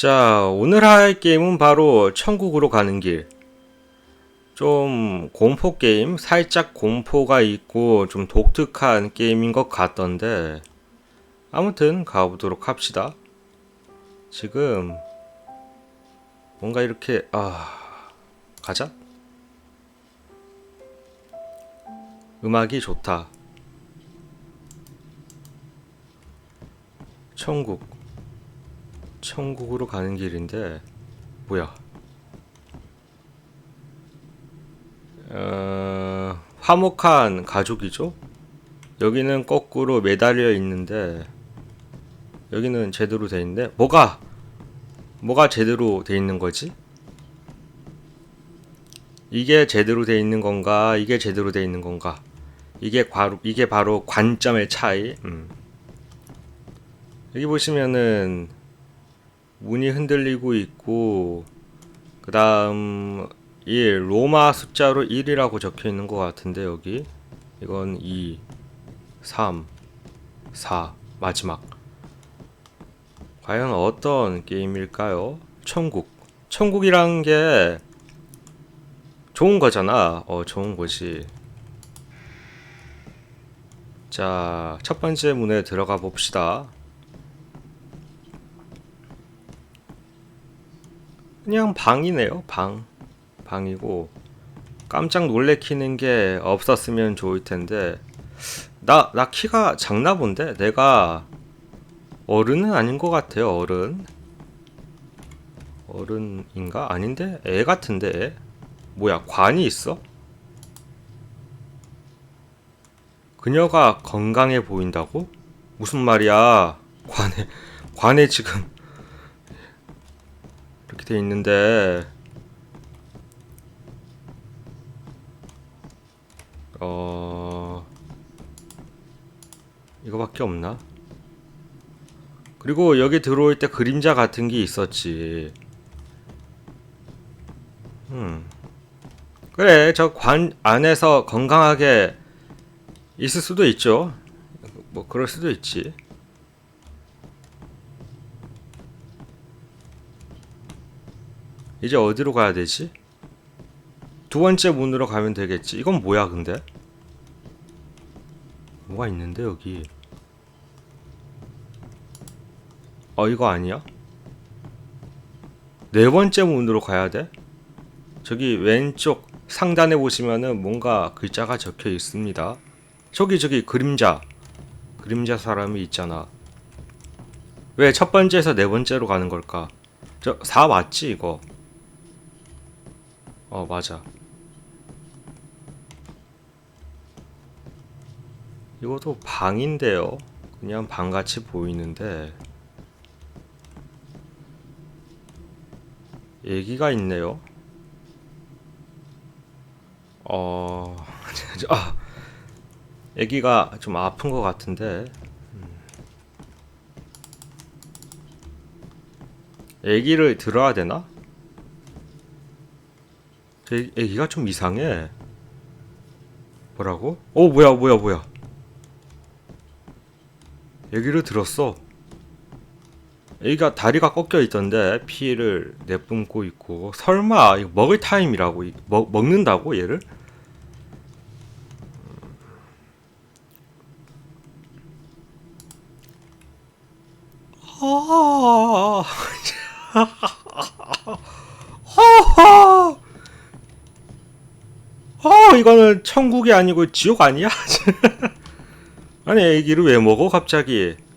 자, 오늘 할 게임은 바로 천국으로 가는 길. 좀 공포 게임, 살짝 공포가 있고 좀 독특한 게임인 것 같던데. 아무튼 가보도록 합시다. 지금 뭔가 이렇게 아 가자. 음악이 좋다. 천국. 천국으로 가는 길인데 뭐야? 어, 화목한 가족이죠? 여기는 거꾸로 매달려 있는데 여기는 제대로 돼 있는데 뭐가 뭐가 제대로 돼 있는 거지? 이게 제대로 돼 있는 건가? 이게 제대로 돼 있는 건가? 이게 바로 이게 바로 관점의 차이. 음. 여기 보시면은 문이 흔들리고 있고 그 다음 이 로마 숫자로 1이라고 적혀 있는 것 같은데 여기. 이건 2 3 4 마지막. 과연 어떤 게임일까요? 천국. 천국이란 게 좋은 거잖아. 어 좋은 거지. 자첫 번째 문에 들어가 봅시다 그냥 방이네요. 방. 방이고 깜짝 놀래키는 게 없었으면 좋을 텐데 나 나 키가 작나 본데 내가 어른은 아닌 것 같아요. 어른. 어른인가? 아닌데? 애 같은데 애? 뭐야 관이 있어? 그녀가 건강해 보인다고? 무슨 말이야? 관에 관에 지금 돼 있는데 어 이거밖에 없나? 그리고 여기 들어올 때 그림자 같은 게 있었지. 음. 그래, 저 관 안에서 건강하게 있을 수도 있죠. 뭐 그럴 수도 있지. 이제 어디로 가야 되지? 두 번째 문으로 가면 되겠지. 이건 뭐야, 근데? 뭐가 있는데, 여기. 어, 이거 아니야? 네 번째 문으로 가야 돼? 저기 왼쪽 상단에 보시면은 뭔가 글자가 적혀 있습니다. 저기, 저기, 그림자. 그림자 사람이 있잖아. 왜 첫 번째에서 네 번째로 가는 걸까? 저, 4 맞지, 이거? 어 맞아. 이것도 방인데요. 그냥 방같이 보이는데 얘기가 있네요. 어... 아 애기가 좀 아픈 것 같은데. 애기를 들어야 되나? 애, 애기가 좀 이상해. 뭐라고? 어 뭐야 뭐야 뭐야. 얘기를 들었어. 애기가 다리가 꺾여 있던데 피를 내뿜고 있고 설마 이거 먹을 타임이라고 먹, 먹는다고 얘를? 아, 어, 이거는 천국이 아니고 지옥 아니야? 아니, 애기를 왜 먹어, 갑자기?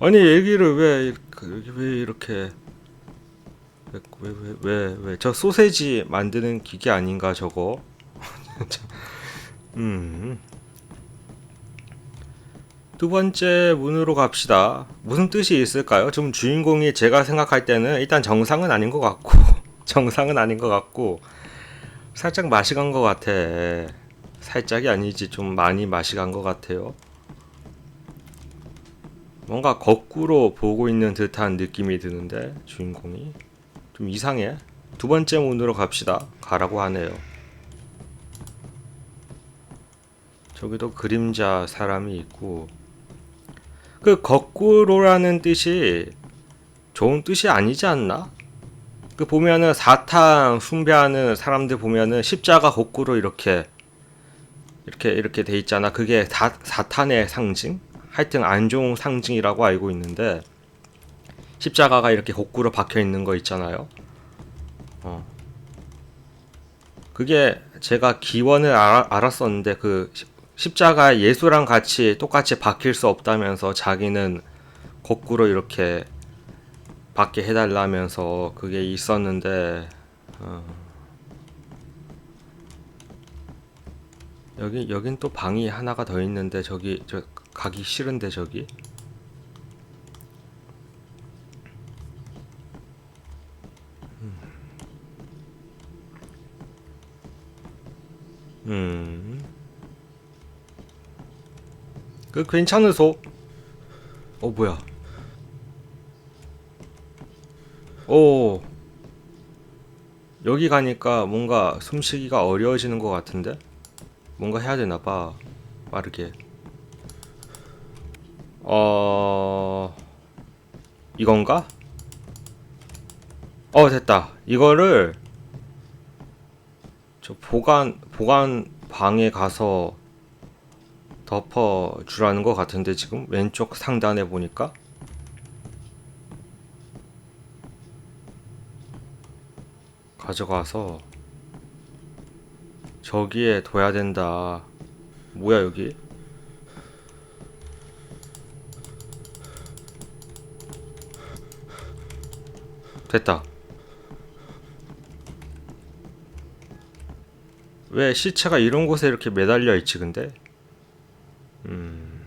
아니, 애기를 왜, 이렇게, 왜 이렇게. 왜, 왜, 왜, 왜, 왜. 저 소세지 만드는 기계 아닌가, 저거? 음. 두 번째 문으로 갑시다. 무슨 뜻이 있을까요? 좀 주인공이 제가 생각할 때는 일단 정상은 아닌 것 같고, 정상은 아닌 것 같고, 살짝 맛이 간 것 같아. 살짝이 아니지, 좀 많이 맛이 간 것 같아요. 뭔가 거꾸로 보고 있는 듯한 느낌이 드는데, 주인공이. 좀 이상해. 두 번째 문으로 갑시다. 가라고 하네요. 저기도 그림자 사람이 있고 그 거꾸로라는 뜻이 좋은 뜻이 아니지 않나? 그 보면은 사탕 숭배하는 사람들 보면은 십자가 거꾸로 이렇게 이렇게 이렇게 돼 있잖아. 그게 사, 사탄의 상징? 하여튼 안 좋은 상징이라고 알고 있는데 십자가가 이렇게 거꾸로 박혀 있는 거 있잖아요. 어. 그게 제가 기원을 알아, 알았었는데 그 십- 십자가 예수랑 같이 똑같이 박힐 수 없다면서 자기는 거꾸로 이렇게 받게 해달라면서 그게 있었는데 어. 여기 여긴 또 방이 하나가 더 있는데 저기 저 가기 싫은데 저기 음. 그 괜찮으소? 어 뭐야? 오. 여기 가니까 뭔가 숨쉬기가 어려워지는 것 같은데? 뭔가 해야 되나 봐. 빠르게. 어. 이건가? 어, 됐다. 이거를 저 보관 보관 방에 가서 덮어 주라는 것 같은데 지금 왼쪽 상단에 보니까 가져가서 저기에 둬야 된다. 뭐야 여기? 됐다. 왜 시체가 이런 곳에 이렇게 매달려 있지 근데? 음.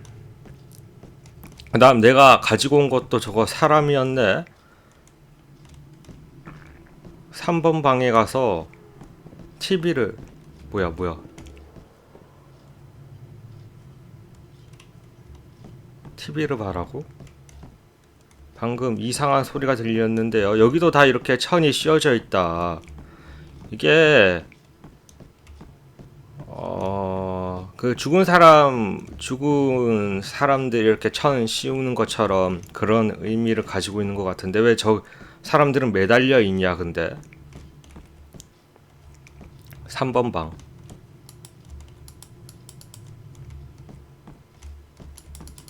그 다음 내가 가지고 온 것도 저거 사람이었네. 3번 방에 가서 TV를 뭐야 뭐야 TV를 봐라고? 방금 이상한 소리가 들렸는데요. 여기도 다 이렇게 천이 씌워져 있다. 이게 어, 그 죽은 사람, 죽은 사람들 이렇게 천 씌우는 것처럼 그런 의미를 가지고 있는 것 같은데 왜 저 사람들은 매달려 있냐, 근데? 3번 방.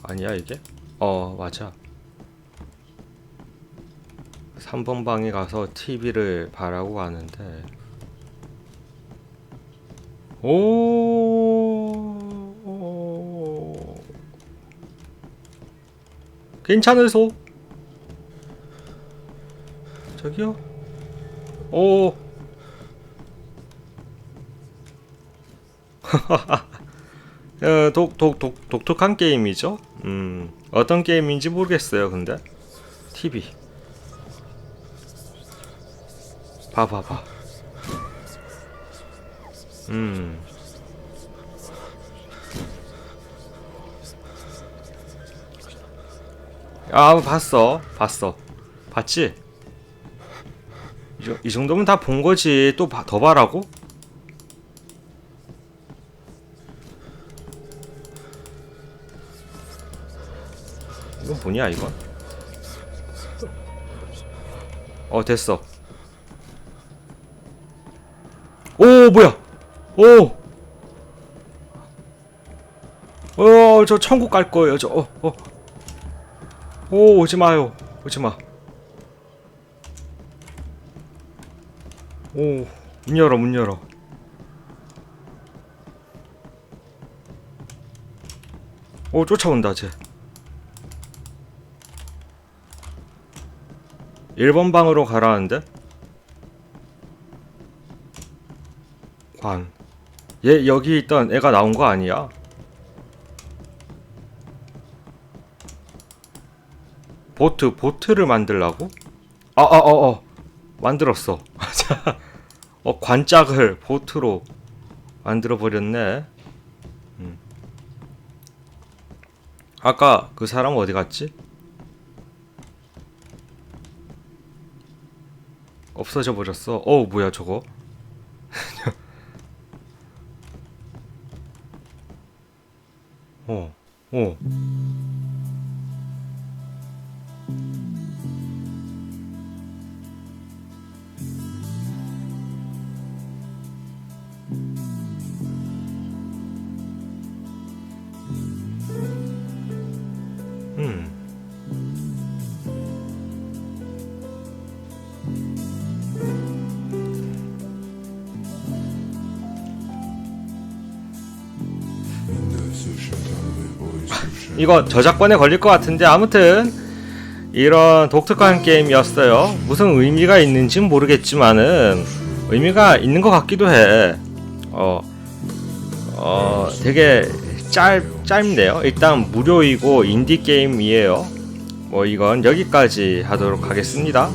아니야, 이게? 어, 맞아. 3번 방에 가서 TV를 봐라고 하는데 오 괜찮으소? 저기요? 오. 어, 독, 독, 독, 독특한 게임이죠? 음 어떤 게임인지 모르겠어요 근데. TV 봐봐봐. 음. 아, 봤어. 봤어. 봤지? 이, 정도면 다 본 거지. 또 더 봐라고? 이건 뭐냐, 이건? 어, 됐어. 오, 뭐야? 오! 어, 저 천국 갈 거예요. 저, 어, 어. 오, 오지 마요. 오지 마. 오, 문 열어, 문 열어. 오, 쫓아온다, 쟤. 1번 방으로 가라는데? 관. 얘 여기 있던 애가 나온 거 아니야? 보트 보트를 만들라고? 아아어 어, 만들었어. 어 관짝을 보트로 만들어 버렸네. 음. 아까 그 사람 어디 갔지? 없어져 버렸어. 어 뭐야 저거? 어, 어. 이거 저작권에 걸릴 것 같은데 아무튼 이런 독특한 게임이었어요. 무슨 의미가 있는지는 모르겠지만은 의미가 있는 것 같기도 해. 어, 어, 되게 짧 짧네요. 일단 무료이고 인디 게임이에요. 뭐 이건 여기까지 하도록 하겠습니다.